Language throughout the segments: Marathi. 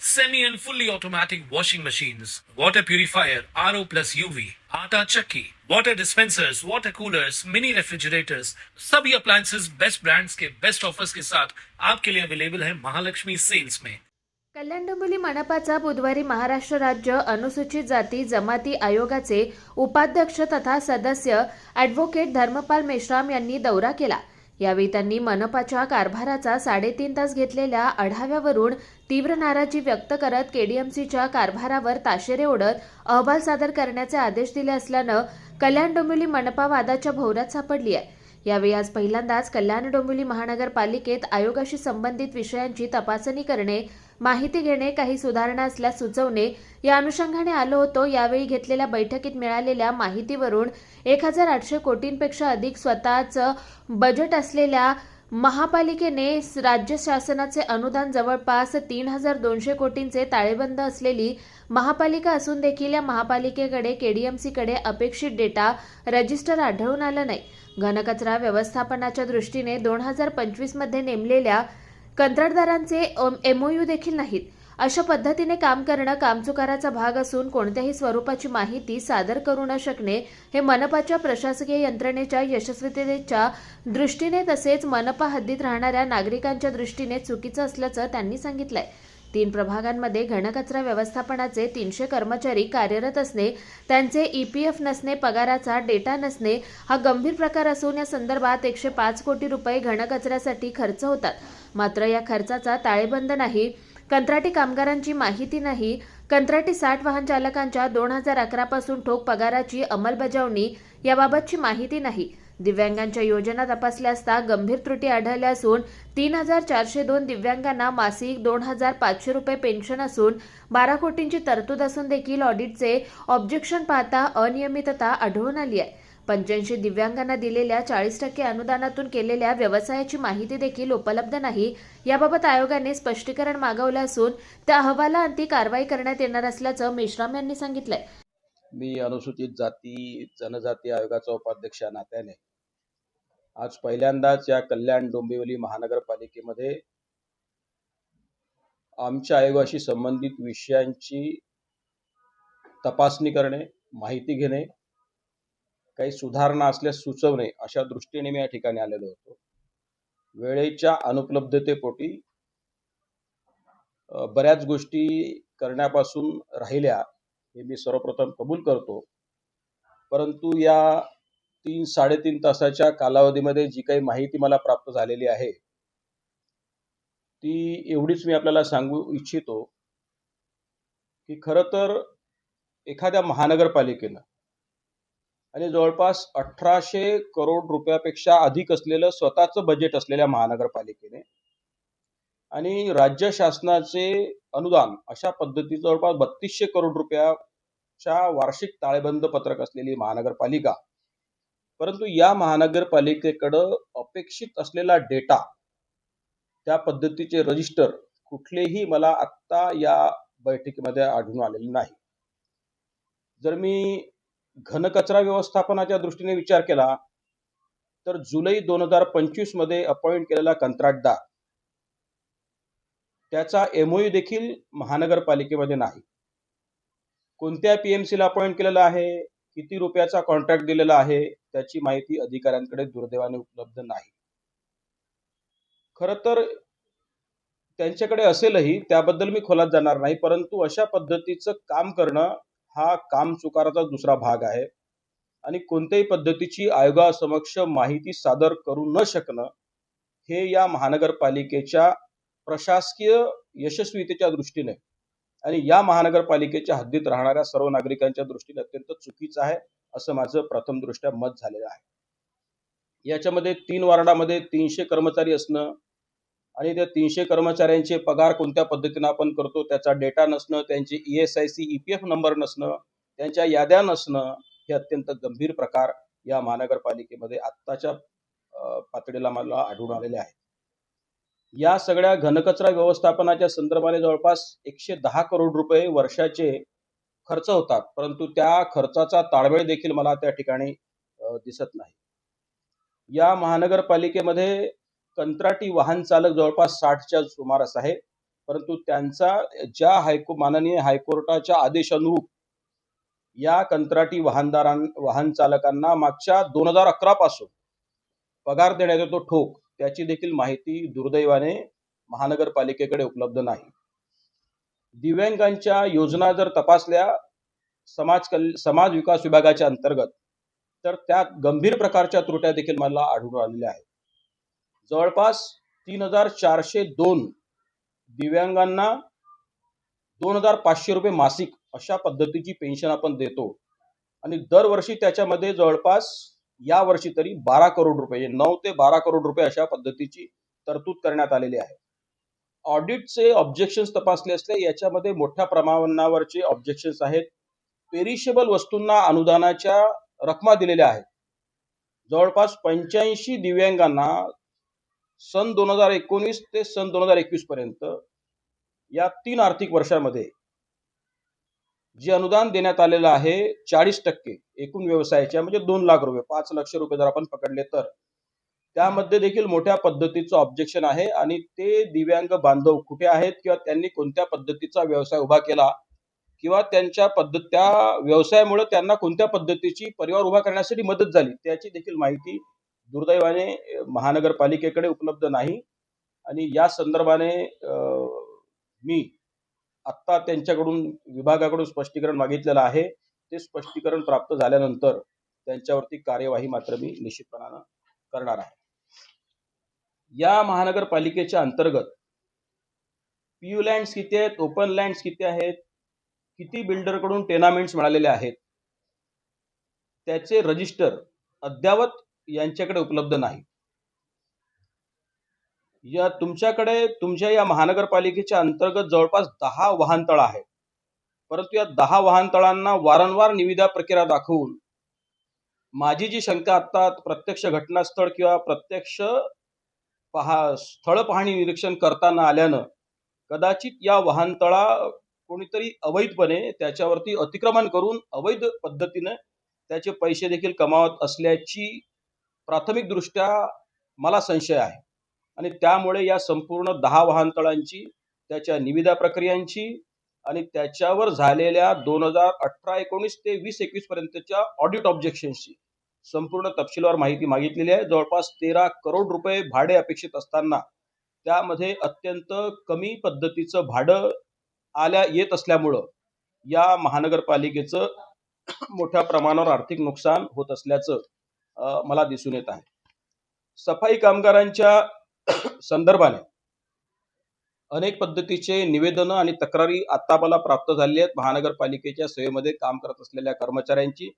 semi and fully automatic washing machines, water purifier, RO plus UV, आटा चक्की, water dispensers, water coolers, mini refrigerators, सभी appliances बेस्ट ब्रांड्स के बेस्ट ऑफर्स के साथ आपके लिए अवेलेबल है महालक्ष्मी सेल्स में कल्याण डोंबिवली मनपाचा बुधवारी महाराष्ट्र राज्य अनुसूचित जाती जमाती आयोगाचे उपाध्यक्ष तथा सदस्य ॲडव्होकेट धर्मपाल मेश्राम यांनी दौरा केला. यावेळी त्यांनी मनपाच्या कारभाराचा साडेतीन तास घेतलेल्या आढाव्यावरून तीव्र नाराजी व्यक्त करत केडीएमसीच्या कारभारावर ताशेरे ओढत अहवाल सादर करण्याचे आदेश दिले असल्यानं कल्याण डोंबिवली मनपा वादाच्या भोवऱ्यात सापडली आहे. यावेळी आज पहिल्यांदाच कल्याण डोंबिवली महानगरपालिकेत आयोगाशी संबंधित विषयांची तपासणी करणे माहिती घेणे काही सुधारणा असल्यास सुचवणे या अनुषंगाने आलो होतो. यावेळी घेतलेल्या बैठकीत मिळालेल्या माहितीवरून एक हजार आठशे कोटींपेक्षा अधिक स्वतःचं बजेट असलेल्या महापालिकेने राज्य शासनाचे अनुदान जवळपास तीन हजार दोनशे कोटींचे ताळेबंद असलेली महापालिका असून देखील या महापालिकेकडे केडीएमसीकडे अपेक्षित डेटा रजिस्टर आढळून आलं नाही. घनकचरा व्यवस्थापनाच्या दृष्टीने दोन हजार पंचवीसमध्ये नेमलेल्या कंत्राटदारांचे एमओयू देखील नाहीत. अशा पद्धतीने काम करणं कामचुकाराचा भाग असून कोणत्याही स्वरूपाची माहिती सादर करू न शकणे हे मनपाच्या प्रशासकीय यंत्रणेच्या यशस्वीतेच्या दृष्टीने तसेच मनपा हद्दीत राहणाऱ्या नागरिकांच्या दृष्टीने चुकीचं असल्याचं त्यांनी सांगितलंय. तीन प्रभागांमध्ये घनकचरा व्यवस्थापनाचे तीनशे कर्मचारी कार्यरत असणे त्यांचे ईपीएफ नसणे पगाराचा डेटा नसणे हा गंभीर प्रकार असून या संदर्भात एकशे पाच कोटी रुपये घनकचऱ्यासाठी खर्च होतात. मात्र या खर्चाचा ताळेबंद नाही. कंत्राटी कामगारांची माहिती नाही. कंत्राटी साठ वाहन चालकांच्या दोन हजार अकरापासून ठोक पगाराची अंमलबजावणी याबाबतची माहिती नाही. दिव्यांगांच्या योजना तपासल्या असता गंभीर त्रुटी आढळल्या असून तीन हजार चारशे दोन दिव्यांगांना मासिक दोन हजार पाचशे रुपये पेन्शन असून बारा कोटींची तरतूद असून देखील ऑडिटचे ऑब्जेक्शन पाहता अनियमितता आढळून आली आहे. पंच्याऐंशी दिव्यांगांना दिलेल्या चाळीस टक्के अनुदानातून केलेल्या व्यवसायाची माहिती देखील उपलब्ध नाही. याबाबत आयोगाने स्पष्टीकरण मागवलं असून त्या अहवालाअंती कारवाई करण्यात येणार असल्याचं मेश्राम यांनी सांगितलंय. मी अनुसूचित जाती जनजाती आयोगाचा उपाध्यक्ष नात्याने आज पहिल्यांदाच या कल्याण डोंबिवली महानगरपालिकेमध्ये आमच्या आयोगाशी संबंधित विषयांची तपासणी करणे माहिती घेणे काही सुधारणा असल्यास सुचवणे अशा दृष्टीने मी या ठिकाणी आलेलो होतो. वेळेच्या अनुपलब्धतेपोटी बऱ्याच गोष्टी करण्यापासून राहिल्या हे मी सर्वप्रथम कबूल करतो. परंतु या तीन साडेतीन तासाच्या कालावधीमध्ये जी काही माहिती मला प्राप्त झालेली आहे ती एवढीच मी आपल्याला सांगू इच्छितो की खरं तर एखाद्या महानगरपालिकेनं आणि जवळपास अठराशे करोड रुपयापेक्षा अधिक असलेलं स्वतःचं बजेट असलेल्या महानगरपालिकेने. आणि राज्य शासनाचे अनुदान अशा पद्धतीचं जवळपास बत्तीसशे करोड रुपयाच्या वार्षिक ताळेबंद पत्रक असलेली महानगरपालिका. परंतु या महानगरपालिकेकडं अपेक्षित असलेला डेटा त्या पद्धतीचे रजिस्टर कुठलेही मला आत्ता या बैठकीमध्ये आढळून आलेले नाही. जर मी घनकचरा व्यवस्थापनाच्या दृष्टीने विचार केला तर जुलै दोन हजार पंचवीसमध्ये अपॉइंट केलेला कंत्राटदार त्याचा एमओयू देखील महानगरपालिकेमध्ये नाही. कोणत्या पीएमसीला अपॉइंट केलेला आहे किती रुपयाचा कॉन्ट्रॅक्ट दिलेला आहे त्याची माहिती अधिकाऱ्यांकडे दुर्दैवाने उपलब्ध नाही. खरं तर त्यांच्याकडे असेलही त्याबद्दल मी खोलात जाणार नाही परंतु अशा पद्धतीचं काम करणं हा काम चुकाराचा दुसरा भाग आहे. आणि कोणत्याही पद्धतीची आयोगासमक्ष माहिती सादर करू न शकणं हे या महानगरपालिकेच्या प्रशासकीय यशस्वीतेच्या दृष्टीने आणि या महानगरपालिकेच्या हद्दीत राहणाऱ्या सर्व नागरिकांच्या दृष्टीने अत्यंत चुकीचं आहे असं माझं प्रथमदृष्ट्या मत झालेलं आहे. याच्यामध्ये तीन वार्डामध्ये तीनशे कर्मचारी असणं आणि त्या तीनशे कर्मचाऱ्यांचे पगार कोणत्या पद्धतीनं आपण करतो त्याचा डेटा नसणं त्यांचे E S I C E P F number नसणं त्यांच्या याद्या नसणं हे अत्यंत गंभीर प्रकार या महानगरपालिकेमध्ये आत्ताच्या पातळीला मला आढळून आलेले आहेत. या सगळ्या घनकचरा व्यवस्थापनाच्या संदर्भाने जवळपास एकशे दहा करोड रुपये वर्षाचे खर्च होतात परंतु त्या खर्चाचा ताळमेळ देखील मला त्या ठिकाणी दिसत नाही. या महानगरपालिकेमध्ये कंत्राटी वाहन चालक जवळपास साठच्या सुमारास आहे. परंतु त्यांचा ज्या हायको माननीय हायकोर्टाच्या आदेशानुरूप या कंत्राटी वाहनदारां वाहन चालकांना मागच्या दोन हजार अकरा पासून पगार देण्यात येतो ठोक त्याची देखील माहिती दुर्दैवाने महानगरपालिकेकडे उपलब्ध नाही. दिव्यांगांच्या योजना जर तपासल्या समाज कल समाज विकास विभागाच्या अंतर्गत तर त्यात गंभीर प्रकारच्या त्रुट्या देखील मला आढळून आलेल्या आहेत. जवळपास तीन हजार चारशे दोन दिव्यांगांना दोन हजार पाचशे रुपये मासिक अशा पद्धतीची पेन्शन आपण देतो. आणि दरवर्षी त्याच्यामध्ये जवळपास या वर्षी तरी बारा करोड रुपये म्हणजे नऊ ते बारा करोड रुपये अशा पद्धतीची तरतूद करण्यात आलेली आहे. ऑडिटचे ऑब्जेक्शन्स तपासले असले याच्यामध्ये मोठ्या प्रमाणावरचे ऑब्जेक्शन्स आहेत. पेरिशेबल वस्तूंना अनुदानाच्या रकमा दिलेल्या आहेत. जवळपास पंच्याऐंशी दिव्यांगांना सन दोन हजार एकोणीस ते सन दोन हजार एकवीस पर्यंत या तीन आर्थिक वर्षामध्ये जे अनुदान देण्यात आलेलं आहे चाळीस टक्के एकूण व्यवसायाच्या म्हणजे दोन लाख रुपये पाच लक्ष रुपये जर आपण पकडले तर. त्यामध्ये देखील मोठ्या पद्धतीचं ऑब्जेक्शन आहे आणि ते दिव्यांग बांधव कुठे आहेत किंवा त्यांनी कोणत्या पद्धतीचा व्यवसाय उभा केला किंवा त्यांच्या पद्धत त्या व्यवसायामुळे त्यांना कोणत्या पद्धतीची परिवार उभा करण्यासाठी मदत झाली त्याची देखील माहिती दुर्दैवाने महानगरपालिकेकडे उपलब्ध नाही. आणि या संदर्भाने मी आत्ता त्यांच्याकडून विभागाकडून स्पष्टीकरण मागितलेलं आहे. ते स्पष्टीकरण प्राप्त झाल्यानंतर त्यांच्यावरती कार्यवाही मात्र मी निश्चितपणानं करणार आहे. या महानगरपालिकेच्या अंतर्गत पीयू लँड्स किती आहेत ओपन लँड्स किती आहेत किती बिल्डरकडून टेनामेंट्स मिळालेले आहेत त्याचे रजिस्टर अद्यावत यांच्याकडे उपलब्ध नाही. या तुमच्याकडे तुमच्या या महानगरपालिकेच्या अंतर्गत जवळपास दहा वाहनतळ आहेत. परंतु या दहा वाहनतळांना वारंवार निविदा प्रक्रिया दाखवून माझी जी शंका आता प्रत्यक्ष घटनास्थळ किंवा प्रत्यक्ष पहा स्थळ पाहणी निरीक्षण करताना आल्यानं कदाचित या वाहनतळा कोणीतरी अवैधपणे त्याच्यावरती अतिक्रमण करून अवैध पद्धतीने त्याचे पैसे देखील कमावत असल्याची प्राथमिकदृष्ट्या मला संशय आहे. आणि त्यामुळे या संपूर्ण दहा वाहनतळांची त्याच्या निविदा प्रक्रियांची आणि त्याच्यावर झालेल्या दोन हजार अठरा एकोणीस ते वीस एकवीस पर्यंतच्या ऑडिट ऑब्जेक्शनची संपूर्ण तपशीलवार माहिती मागितलेली आहे. जवळपास तेरा करोड रुपये भाडे अपेक्षित असताना त्यामध्ये अत्यंत कमी पद्धतीचं भाडं आल्या येत असल्यामुळं या महानगरपालिकेचं मोठ्या प्रमाणावर आर्थिक नुकसान होत असल्याचं मला दिसून येत आहे. सफाई कामगारांच्या संदर्भाने अनेक पद्धतीचे निवेदनं आणि तक्रारी आता मला प्राप्त झाली आहेत. महानगरपालिकेच्या सेवेमध्ये काम करत असलेल्या कर्मचाऱ्यांची.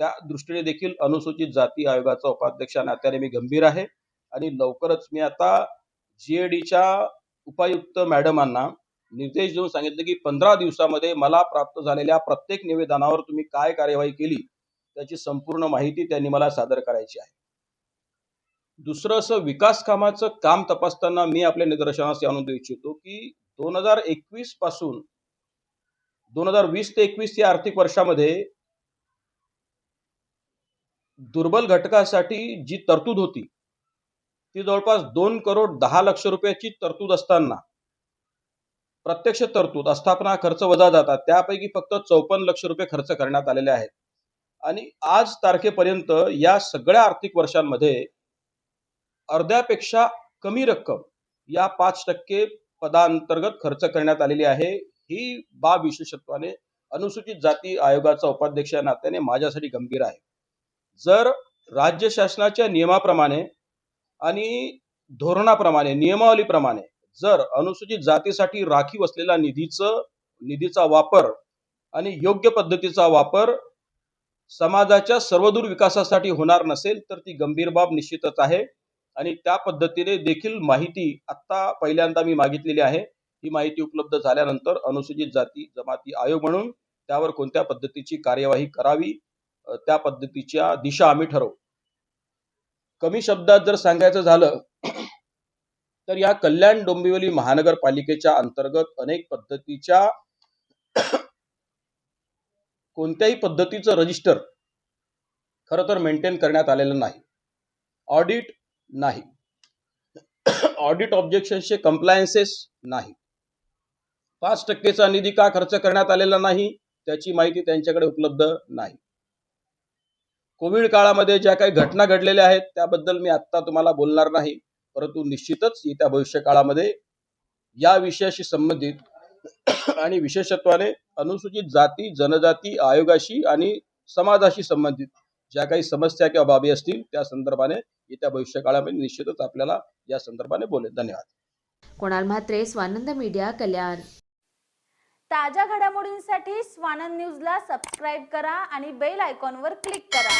त्या दृष्टीने देखील अनुसूचित जाती आयोगाचा उपाध्यक्ष नात्याने मी गंभीर आहे. आणि लवकरच मी आता जीएडीच्या उपायुक्त मॅडमांना निर्देश देऊन सांगितले की पंधरा दिवसामध्ये मला प्राप्त झालेल्या प्रत्येक निवेदनावर तुम्ही काय कार्यवाही केली? त्याची संपूर्ण माहिती त्यांनी मला सादर करायची आहे. दुसरं असं विकास कामाचं काम तपासताना मी आपल्या निदर्शनास आणून देऊ इच्छितो की दोन हजार एकवीसपासून दोन हजार वीस ते एकवीस या आर्थिक वर्षामध्ये दुर्बल घटकासाठी जी तरतूद होती ती जवळपास दोन करोड दहा लक्ष रुपयाची तरतूद असताना प्रत्यक्ष तरतूद आस्थापना खर्च वजा जातात त्यापैकी फक्त चौपन्न लक्ष रुपये खर्च करण्यात आलेले आहेत. आणि आज तारखेपर्यंत या सगळ्या आर्थिक वर्षांमध्ये अर्ध्यापेक्षा कमी रक्कम या पाच टक्के पदांतर्गत खर्च करण्यात आलेली आहे. ही बाब विशेषत्वाने अनुसूचित जाती आयोगाचा उपाध्यक्ष या नात्याने माझ्यासाठी गंभीर आहे. जर राज्य शासनाच्या नियमाप्रमाणे आणि धोरणाप्रमाणे नियमावलीप्रमाणे जर अनुसूचित जातीसाठी राखीव असलेल्या निधीचं निधीचा वापर आणि योग्य पद्धतीचा वापर समाजाच्या सर्वदूर विकासासाठी होणार नसेल तर ती गंभीर बाब निश्चितच आहे. आणि त्या पद्धतीने देखील माहिती आत्ता पहिल्यांदा मी मागितलेली आहे. ही माहिती उपलब्ध झाल्यानंतर अनुसूचित जाती जमाती आयोग म्हणून त्यावर कोणत्या पद्धतीची कार्यवाही करावी त्या पद्धतीच्या दिशा आम्ही ठरवू. कमी शब्दात जर सांगायचं झालं तर या कल्याण डोंबिवली महानगरपालिकेच्या अंतर्गत अनेक पद्धतीच्या कोणत्याही पद्धतीचं रजिस्टर खरं तर मेंटेन करण्यात आलेलं नाही. ऑडिट नाही. ऑडिट ऑब्जेक्शनचे कम्प्लायन्सेस नाही. पाच टक्केचा निधी का खर्च करण्यात आलेला नाही त्याची माहिती त्यांच्याकडे उपलब्ध नाही. कोविड काळामध्ये ज्या काही घटना घडलेल्या आहेत त्याबद्दल मी आत्ता तुम्हाला बोलणार नाही. परंतु निश्चितच येत्या भविष्य काळामध्ये या विषयाशी संबंधित आणि विशेषत्वाने अनुसूचित जाती जनजाती आयोगाशी आणि समाजाशी संबंधित ज्या काही समस्या किंवा बाबी असतील त्या संदर्भाने येत्या भविष्य काळामध्ये निश्चितच आपल्याला या संदर्भाने बोलेल धन्यवाद. कुणाल म्हात्रे स्वानंद मीडिया कल्याण. ताज्या घडामोडींसाठी स्वानंद न्यूजला सबस्क्राईब करा आणि बेल आयकॉनवर क्लिक करा.